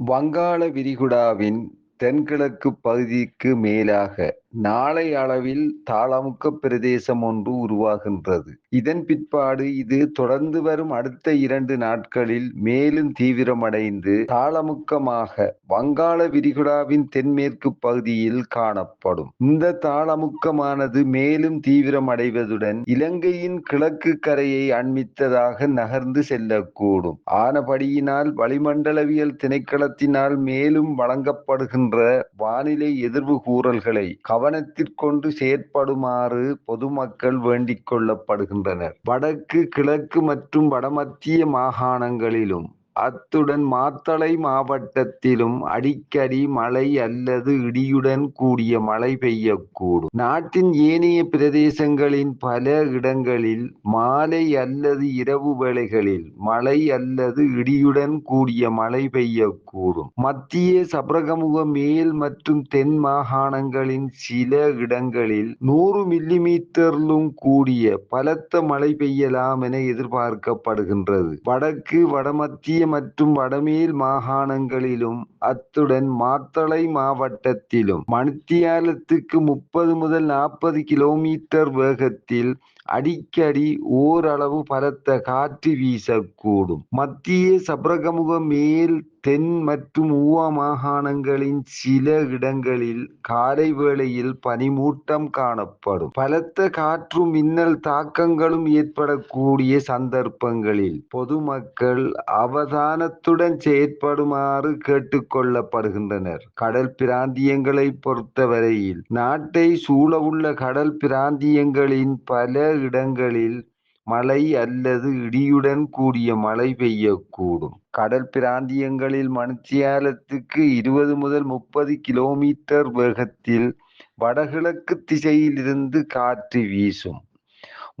வங்காள விரிகுடாவின் தென்கிழக்கு பகுதிக்கு மேலாக நாளை அளவில் தாளமுக்க பிரதேசம் ஒன்று உருவாகின்றது. இதன் பிற்பாடு இது தொடர்ந்து வரும் அடுத்த இரண்டு நாட்களில் மேலும் தீவிரமடைந்து தாளமுக்கமாக வங்காள விரிகுடாவின் தென்மேற்கு பகுதியில் காணப்படும். இந்த தாளமுக்கமானது மேலும் தீவிரமடைவதுடன் இலங்கையின் கிழக்கு கரையை அண்மித்ததாக நகர்ந்து செல்லக்கூடும். ஆனபடியினால் வளிமண்டலவியல் திணைக்களத்தினால் மேலும் வழங்கப்படுகின்ற வானிலை எதிர்வு கூறல்களை கவனத்திற்கொண்டு செயற்படுமாறு பொதுமக்கள் வேண்டிக் கொள்ளப்படுகின்றனர். வடக்கு, கிழக்கு மற்றும் வடமத்திய மாகாணங்களிலும் அத்துடன் மாத்தளை மாவட்டத்திலும் அடிக்கடி மழை அல்லது இடியுடன் கூடிய மழை பெய்யக்கூடும். நாட்டின் ஏனைய பிரதேசங்களின் பல இடங்களில் மாலை அல்லது இரவு வேளைகளில் மழை அல்லது இடியுடன் கூடிய மழை பெய்யக்கூடும். மத்திய சபரகமுக மேல் மற்றும் தென் மாகாணங்களின் சில இடங்களில் நூறு மில்லிமீட்டரிலும் கூடிய பலத்த மழை பெய்யலாம் என எதிர்பார்க்கப்படுகின்றது. வடக்கு, வடமத்திய மற்றும் வடமேல் மாகாணங்களிலும் அத்துடன் மாத்தளை மாவட்டத்திலும் மணித்தியாலத்துக்கு முப்பது முதல் நாற்பது கிலோமீட்டர் வேகத்தில் அடிக்கடி ஓரளவு பலத்த காற்று வீசக்கூடும். மத்திய சபரகமுக மேல், தென் மற்றும் ஊவா மாகாணங்களின் சில இடங்களில் காலை வேளையில் பனிமூட்டம் காணப்படும். பலத்த காற்றும் மின்னல் தாக்கங்களும் ஏற்படக்கூடிய சந்தர்ப்பங்களில் பொதுமக்கள் அவதான அவதானத்துடன் செயற்படுமாறு கேட்டுக்கொள்ளப்படுகின்றனர் கடல் பிராந்தியங்களை பொறுத்தவரையில் நாட்டை சூழவுள்ள கடல் பிராந்தியங்களின் பல இடங்களில் மழை அல்லது இடியுடன் கூடிய மழை பெய்யக்கூடும். கடல் பிராந்தியங்களில் மணித்தியாலத்துக்கு இருபது முதல் முப்பது கிலோமீட்டர் வேகத்தில் வடகிழக்கு திசையிலிருந்து காற்று வீசும்.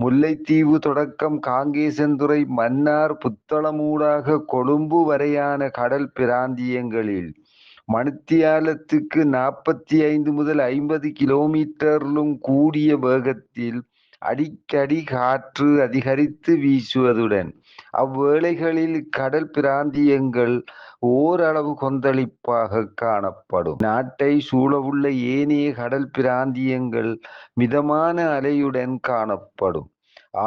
முல்லைத்தீவு தொடக்கம் காங்கேசந்துறை மன்னார், புத்தளமூடாக கொழும்பு வரையான கடல் பிராந்தியங்களில் மணித்தியாலத்துக்கு நாற்பத்தி ஐந்து முதல் ஐம்பது கிலோமீட்டரிலும் கூடிய வேகத்தில் அடிக்கடி காற்று அதிகரித்து வீசுவதுடன் அவ்வேளைகளில் கடல் பிராந்தியங்கள் ஓரளவு கொந்தளிப்பாக காணப்படும். நாட்டை சூழவுள்ள ஏனைய கடல் பிராந்தியங்கள் மிதமான அலையுடன் காணப்படும்.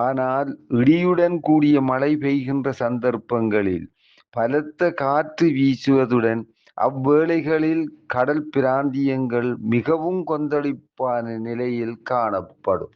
ஆனால் இடியுடன் கூடிய மழை பெய்கின்ற சந்தர்ப்பங்களில் பலத்த காற்று வீசுவதுடன் அவ்வேளைகளில் கடல் பிராந்தியங்கள் மிகவும் கொந்தளிப்பான நிலையில் காணப்படும்.